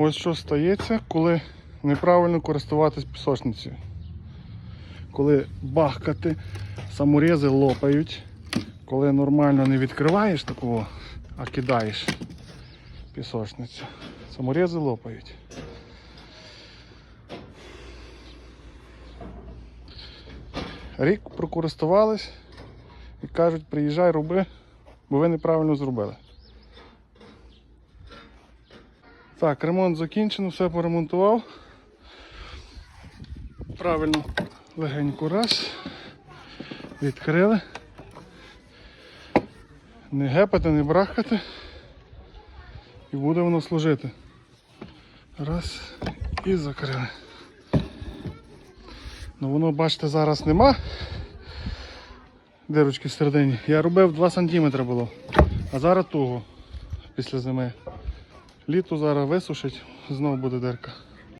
Ось що стається, коли неправильно користуватись пісочницею. Коли бахкати, саморези лопають, коли нормально не відкриваєш такого, а кидаєш пісочницю. Саморези лопають. Рік прокористувались і кажуть, приїжджай, роби, бо ви неправильно зробили. Так, ремонт закінчено, все поремонтував. Правильно легенько раз. Відкрили. Не гепати, не брахати. І буде воно служити. Раз і закрили. Ну воно, бачите, зараз нема. Дирочки всередині. Я робив 2 см було. А зараз туго після зими. Літо зараз висушить, знову буде дирка.